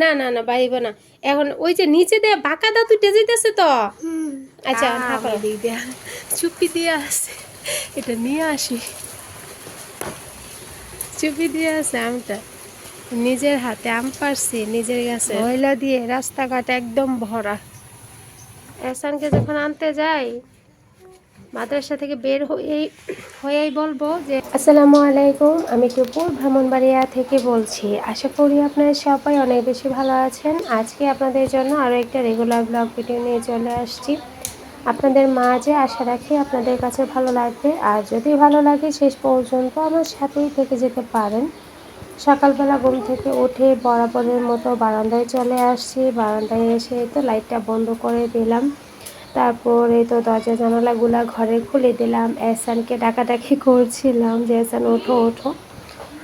না না না বাইব না। এখন ওই যে নিচে দিয়ে বাঁকা দাঁত উঠে যেতেছে তো আচ্ছা চুপি দিয়ে আছে। এটা নিয়ে আসি। চুপি দিয়ে আছে আমটা। নিজের হাতে আম পারছি নিজের গাছে। ময়লা দিয়ে রাস্তাঘাট একদম ভরা। এসানকে যখন আনতে যাই মাদ্রাসা থেকে বের হয়েই হয়েই বলব যে, আসসালামু আলাইকুম, আমি টুপুর ভ্রমণবাড়িয়া থেকে বলছি। আশা করি আপনারা সবাই অনেক বেশি ভালো আছেন। আজকে আপনাদের জন্য আরও একটা রেগুলার ব্লগ ভিডিও নিয়ে চলে আসছি। আপনাদের মাঝে আশা রাখি আপনাদের কাছে ভালো লাগবে। আর যদি ভালো লাগে, শেষ পর্যন্ত আমার সাথেই থেকে যেতে পারেন। সকালবেলা ঘুম থেকে উঠে বরাবরের মতো বারান্দায় চলে আসছি। বারান্দায় এসে তো লাইটটা বন্ধ করে দিলাম। তারপরে তো দরজা জানালাগুলা ঘরে খুলে দিলাম। এসানকে ডাকাডাকি করছিলাম যে এসান ওঠো ওঠো,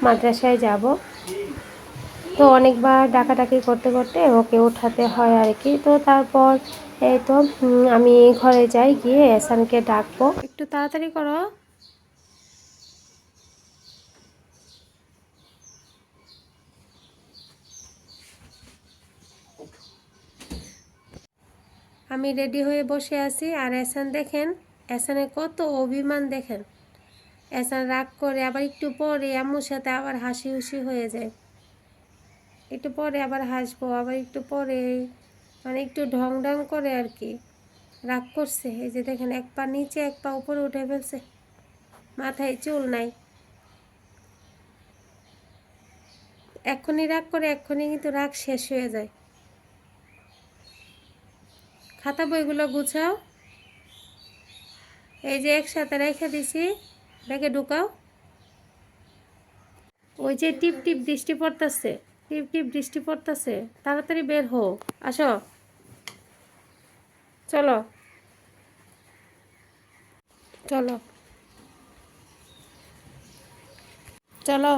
মাদ্রাসায় যাব। তো অনেকবার ডাকাডাকি করতে করতে ওকে ওঠাতে হয় আর কি। তো তারপর এই তো আমি ঘরে যাই, গিয়ে এসানকে ডাকবো। একটু তাড়াতাড়ি করো। আমি রেডি হয়ে বসে আছি। আর এসান দেখেন এসানের কত অভিমান দেখেন। এসান রাগ করে আবার একটু পরে আম্মুর সাথে আবার হাসি হুসি হয়ে যায়। একটু পরে আবার হাসবো, আবার একটু পরে মানে একটু ঢং ঢং করে আর কি। রাগ করছে, এই যে দেখেন এক পা নিচে, এক পা উপরে উঠে ফেলছে। মাথায় চুল নাই। এক্ষুনি রাগ করে, এক্ষুনি কিন্তু রাগ শেষ হয়ে যায়। খাতা বইগুলো গুছাও। এই যে একসাথে রেখে দিছি ব্যাগে ঢুকাও। ওই যে টিপ টিপ দৃষ্টি পড়তেছে, টিপ টিপ বৃষ্টি পড়তেছে, তাড়াতাড়ি বের হো আসো। চলো। চলো। চলো।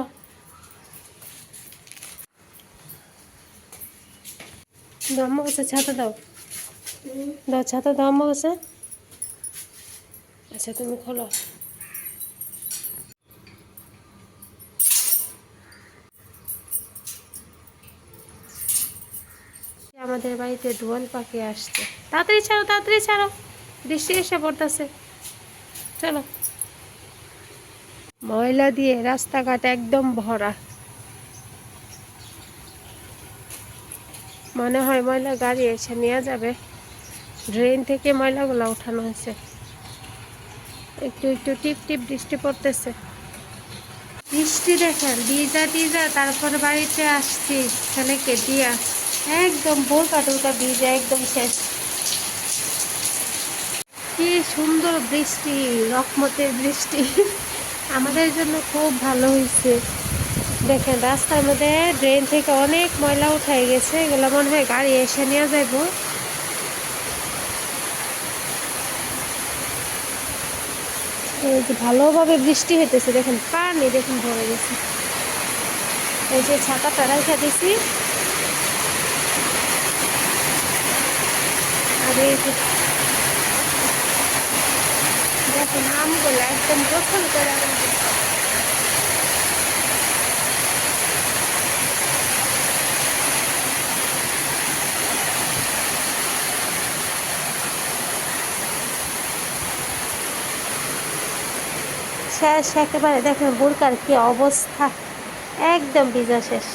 কাছে ছাতা দাও। আচ্ছা তুমি খোলো। আমাদের বাড়িতে দোয়াল পাখি আসছে। তাড়াতাড়ি ছাড়ো তাড়াতাড়ি ছাড়ো। বৃষ্টি এসে পড়তেছে। চলো। ময়লা দিয়ে রাস্তাঘাট একদম ভরা। মনে হয় ময়লা গাড়ি এসে নিয়ে যাবে। ড্রেন থেকে ময়লাগুলো উঠানো হয়েছে। একটু একটু টিপ টিপ বৃষ্টি পড়তেছে। বৃষ্টি দেখেন ভিজা টিজা তারপর বাড়িতে আসছি। ছেলেকে দিয়া একদম বোরকা টোরকা ভিজা একদম শেষ। কি সুন্দর বৃষ্টি, রকমতের বৃষ্টি। আমাদের জন্য খুব ভালো হয়েছে। দেখেন, রাস্তার মধ্যে ড্রেন থেকে অনেক ময়লা উঠাই গেছে। এগুলো মনে হয় গাড়ি এসে নিয়ে যাইবো। এই যে ভালোভাবে বৃষ্টি হইতেছে, দেখেন পানি দেখুন ভরে গেছে। এই যে ছাতাটা রেখে দিছি। আর এই যে দেখুন আমগুলো একদম গোসল করে শেষ একেবারে দেখেন বোরকার কি অবস্থা। একদম ভিজা শেষ।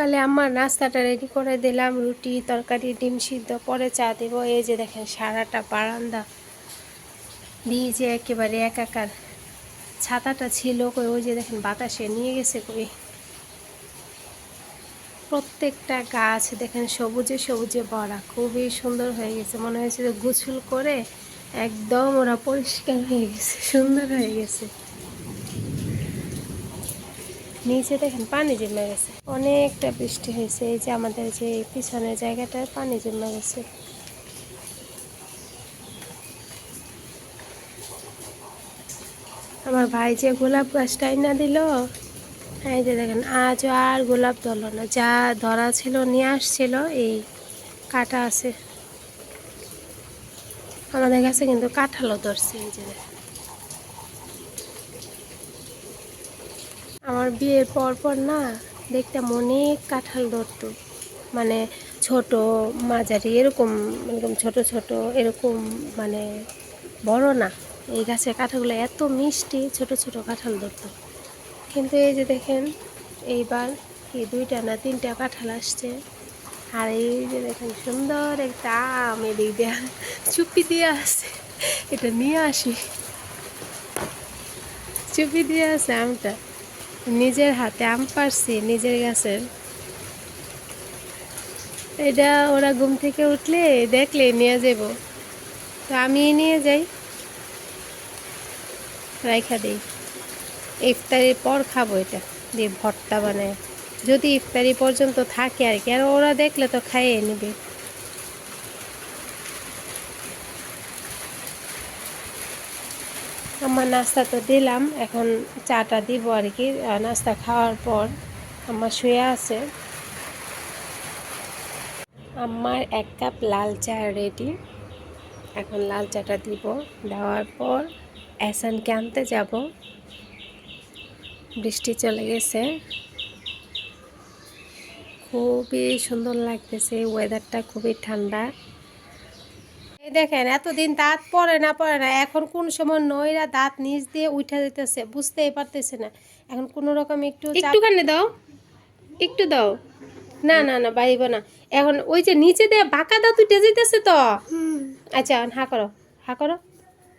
সকালে আমার নাস্তাটা রেডি করে দিলাম, রুটি, তরকারি, ডিম সিদ্ধ, পরে চা দেবো। এই যে দেখেন সারাটা বারান্দা। ভিজে একেবারে একাকার। ছাতাটা ছিল কই, ওই যে দেখেন বাতাসে নিয়ে গেছে কই। প্রত্যেকটা গাছ দেখেন সবুজে সবুজে ভরা, খুবই সুন্দর হয়ে গেছে। মনে হয়েছে যে গুছুল করে একদম ওরা পরিষ্কার হয়ে গেছে, সুন্দর হয়ে গেছে। নিচে দেখেন পানি জমে গেছে। অনেকটা বৃষ্টি হয়েছে, এই যে আমাদের যে পিছনের জায়গাটায় পানি জমে গেছে। আমার ভাই যে গোলাপ গাছটা না দিল, এই যে দেখেন, আজও আর গোলাপ ধরলো না। যা ধরা ছিল, নিয়ে আসছিল, এই কাটা আছে। আমাদের কাছে কিন্তু কাঁঠালও ধরছে, এই যে দেখেন। আমার বিয়ের পর পর না দেখতাম অনেক কাঁঠাল ধরতো। মানে ছোট, মাঝারি, এরকম এরকম ছোট ছোট, এরকম মানে বড় না। এই গাছের কাঁঠালগুলো এত মিষ্টি, ছোট ছোট কাঁঠাল ধরতো। কিন্তু এই যে দেখেন, এইবার কি দুইটা না তিনটা কাঁঠাল আসছে। আর এই যে দেখেন সুন্দর একটা আম এদিক দেওয়া চুপি দিয়ে আসছে এটা নিয়ে আসি। চুপি দিয়ে আছে আমটা। নিজের হাতে আম পারছি নিজের গাছের এটা ওরা ঘুম থেকে উঠলে দেখলে নিয়ে যাব তো আমি নিয়ে যাই, রাইখা দিই। ইফতারির পর খাব এটা, দিয়ে ভর্তা বানায়। যদি ইফতারি পর্যন্ত থাকে আর কি, আর ওরা দেখলে তো খাইয়ে নেবে। আমার নাস্তা তো দিলাম, এখন চাটা দিব আর কি নাস্তা খাওয়ার পর আমার শুয়ে আছে। আমার এক কাপ লাল চা রেডি এখন লাল চাটা দিব, দেওয়ার পর এসানকে আনতে যাব। বৃষ্টি চলে গেছে। খুবই সুন্দর লাগতেছে ওয়েদারটা খুবই ঠান্ডা। দেখেন এতদিন দাঁত পড়ে না পড়ে না এখন কোন সময় নইরা দাঁত নিচ দিয়ে উঠা যেতেছে বুঝতেই পারতেছে না। এখন কোনো রকম একটু একটুখানি দাও একটু দাও। না না না বাড়িব না। এখন ওই যে নিচে দিয়ে বাঁকা দাঁত উঠে যেতেছে তো? আচ্ছা এখন হা করো হা করো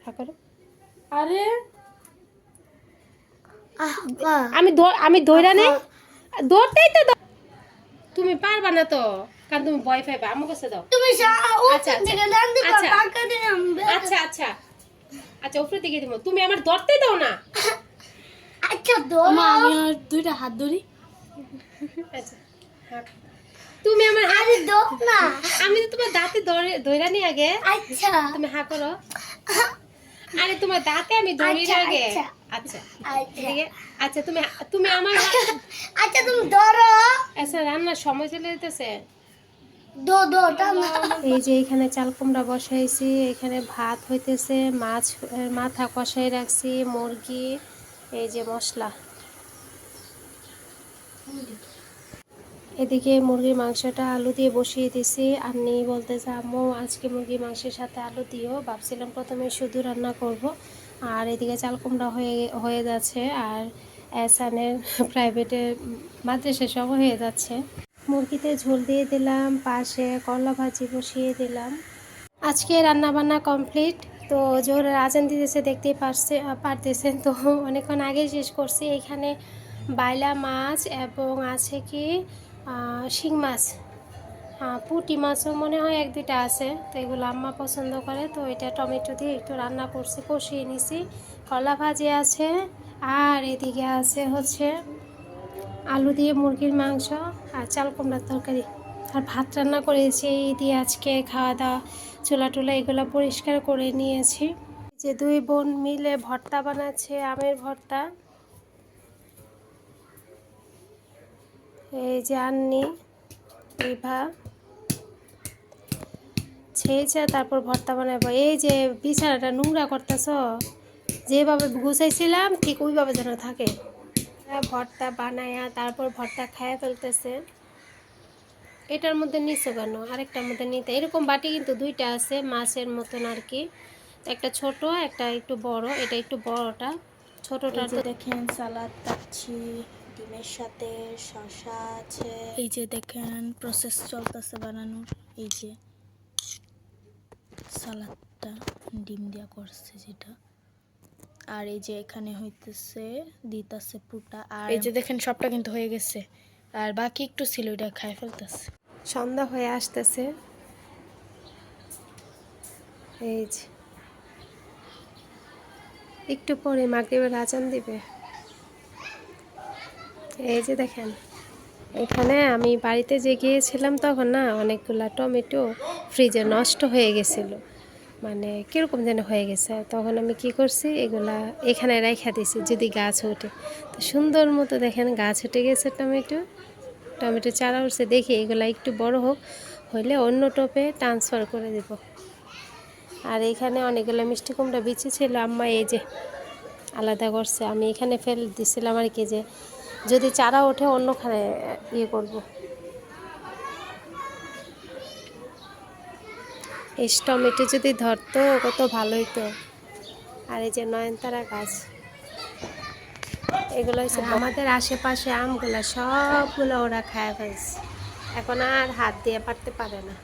হা করো। আরে। আমি আমি ধইরা নেই ধরতেই তো তুমি পারবা না তো? কারণ তুমি ভয় পাইবা আমার কাছে দাও। তুমি আচ্ছা, আচ্ছা। আচ্ছা। আচ্ছা আচ্ছা। আচ্ছা উপরে দিকে দিব। তুমি আমার ধরতেই দাও না। আচ্ছা ধরো। আমি আর দুইটা হাত ধরি। আচ্ছা। তুমি আমার হাত আরে ধর না। আমি তো তোমার দাঁতে ধরে ধইরা নি আগে। আচ্ছা। তুমি হা করো। আরে তোমার দাঁতে আমি ধরি আচ্ছা, আগে। আচ্ছা। আচ্ছা। আচ্ছা। আচ্ছা তুমি তুমি আমার আচ্ছা তুমি ধরো। আচ্ছা রান্নার সময় চলে যেতেছে। এই যে এখানে চাল কুমড়া বসাইছি, এখানে ভাত হইতেছে, মাছ মাথা কষাই রাখছি, মুরগি, এই যে মশলা। এদিকে মুরগির মাংসটা আলু দিয়ে বসিয়ে দিছি। আন্নি বলতেছে, আম্মু, আজকে মুরগির মাংসের সাথে আলু দিও। ভাবছিলাম প্রথমে শুধু রান্না করব। আর এদিকে চাল কুমড়া হয়ে হয়ে যাচ্ছে। আর এসানের প্রাইভেটে মাদ্রাসা সব হয়ে যাচ্ছে। মুরগিতে ঝোল দিয়ে দিলাম, পাশে করলা ভাজি বসিয়ে দিলাম। আজকে রান্না বান্না কমপ্লিট। তো জোর আজান দিতেছে, দেখতেই পারছে, পারতেছেন তো। অনেকক্ষণ আগে শেষ করছি। এখানে বাইলা মাছ এবং আছে কি শিং মাছ। পুঁটি মাছও মনে হয় এক দুইটা আছে, তো এগুলো আম্মা পছন্দ করে। তো এটা টমেটো দিয়ে একটু রান্না করছি, কষিয়ে নিছি। কলা ভাজি আছে, আর এদিকে আছে হচ্ছে আলু দিয়ে মুরগির মাংস আর চাল কুমড়ার তরকারি। আর ভাত রান্না করেছি এই দিয়ে আজকে খাওয়া দাওয়া, চুলা টুলা এগুলো পরিষ্কার করে নিয়েছি। যে দুই বোন মিলে ভর্তা বানাচ্ছে, আমের ভর্তা। এই যে আননি বিভা ছেয়েছে তারপর ভর্তা বানাবো। এই যে বিছানাটা নোংরা করতেছ, যেভাবে গুছাইছিলাম, ঠিক ওইভাবে যেন থাকে। ভর্তা বানায়া তারপর ভর্তা খায়া ফেলতেছে। এটার মধ্যে নিচে কেন? আরেকটার মধ্যে নিতে। এরকম বাটি কিন্তু দুইটা আছে মাছের মতন আর কি। একটা ছোট একটা একটু বড়। এটা একটু বড়টা। ছোটটা দেখেন সালাদ কাটছি ডিমের সাথে শসা আছে। এই যে দেখেন প্রসেস চলতেছে বানানোর এই যে সালাদটা ডিম দিয়া করছে যেটা। আর এই যে এখানে হইতেছে দিতাছে পুটা আর এই যে দেখেন সবটা কিন্তু হয়ে গেছে। আর বাকি একটু ছিল ওইটা খাই ফেলতেছে। সন্ধ্যা হয়ে আসতেছে। এই যে। একটু পরে মাগরিবের আজান দিবে। এই যে দেখেন এখানে আমি বাড়িতে যে গিয়েছিলাম তখন না অনেকগুলা টমেটো ফ্রিজে নষ্ট হয়ে গেছিল। মানে কীরকম যেন হয়ে গেছে। তখন আমি কি করছি, এগুলা এখানে রেখা দিছি, যদি গাছ ওঠে। তো সুন্দর মতো দেখেন গাছ উঠে গেছে টমেটো। টমেটো চারা উঠছে, দেখি এগুলা একটু বড় হোক, হইলে অন্য টপে ট্রান্সফার করে দেব। আর এখানে অনেকগুলো মিষ্টি কুমড়া বিচি ছিল, আম্মা এই যে আলাদা করছে, আমি এখানে ফেলে দিছিলাম আর কি যে, যদি চারা ওঠে অন্যখানে ইয়ে করব। এই টমেটো যদি ধরতো কত ভালোই তো আর এই যে নয়নতারা গাছ এগুলো হচ্ছে আমাদের আশেপাশে আমগুলো সবগুলো ওরা খায় ফেলছে। এখন আর হাত দিয়ে পারতে পারে না।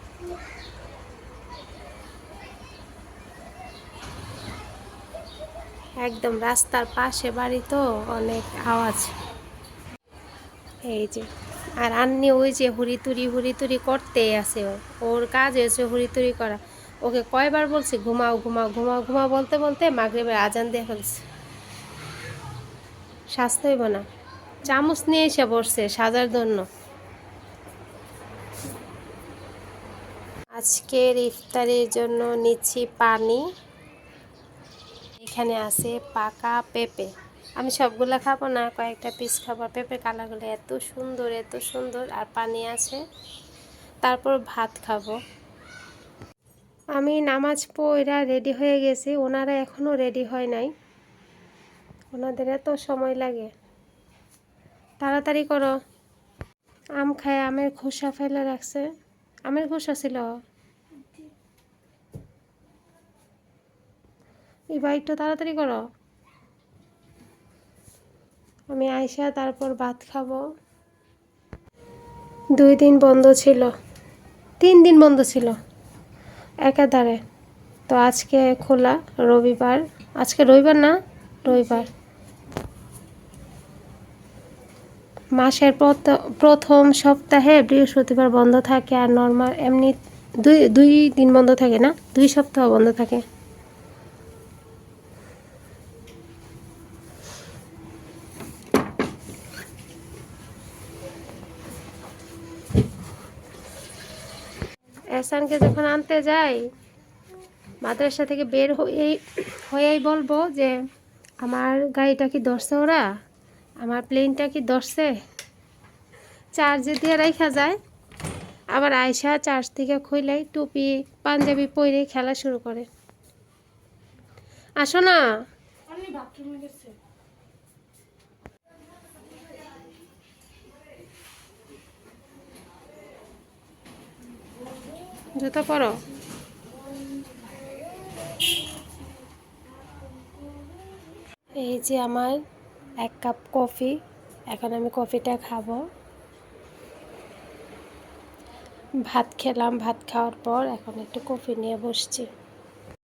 একদম রাস্তার পাশে বাড়ি তো অনেক আওয়াজ। এই যে আর আন্নি ওই যে হুড়িতুরি হুড়িতুরি করতেই আছে ও। ওর কাজ হয়েছে হুড়িতুরি করা। ওকে কয়বার বলছি, ঘুমাও ঘুমাও ঘুমাও ঘুমাও, বলতে বলতে মাগরিবের আজান দিয়ে ফেলছে। স্বাস্থ্য হইব না। চামচ নিয়ে এসে বসছে সাজার জন্য। আজকের ইফতারের জন্য নিচ্ছি পানি। এখানে আছে পাকা পেঁপে। আমি সবগুলা খাব না, কয়েকটা পিস খাব। পেঁপে কালারগুলো এত সুন্দর এত সুন্দর। আর পানি আছে। তারপর ভাত খাব। আমি নামাজ পড়া রেডি হয়ে গেছি। ওনারা এখনও রেডি হয় নাই। ওনাদের এত সময় লাগে। তাড়াতাড়ি করো। আম খায়, আমের খোসা ফেলে রাখছে। আমের খোসা ছিল? এবার একটু তাড়াতাড়ি করো। আমি আইসা তারপর ভাত খাব। দুই দিন বন্ধ ছিল। তিন দিন বন্ধ ছিল। একাধারে। তো আজকে খোলা, রবিবার। আজকে রবিবার না? রবিবার। মাসের প্রথ- প্রথম সপ্তাহে বৃহস্পতিবার বন্ধ থাকে আর নর্মাল এমনি দুই দুই দিন বন্ধ থাকে না? দুই সপ্তাহ বন্ধ থাকে। এহসানকে যখন আনতে যাই, মাদ্রাসা থেকে বের হয়েই হয়েই বলব যে, আমার গাড়িটা কি ধরছে ওরা? আমার প্লেনটা কি ধরছে? চার্জে দিয়ে রাখা যায়। আবার আয়সা চার্জ থেকে খুইলাই টুপি, পাঞ্জাবি পরে খেলা শুরু করে। আসো না। জুতো পরো। এই যে আমার এক কাপ কফি। এখন আমি কফিটা খাব। ভাত খেলাম, ভাত খাওয়ার পর এখন একটু কফি নিয়ে বসছি।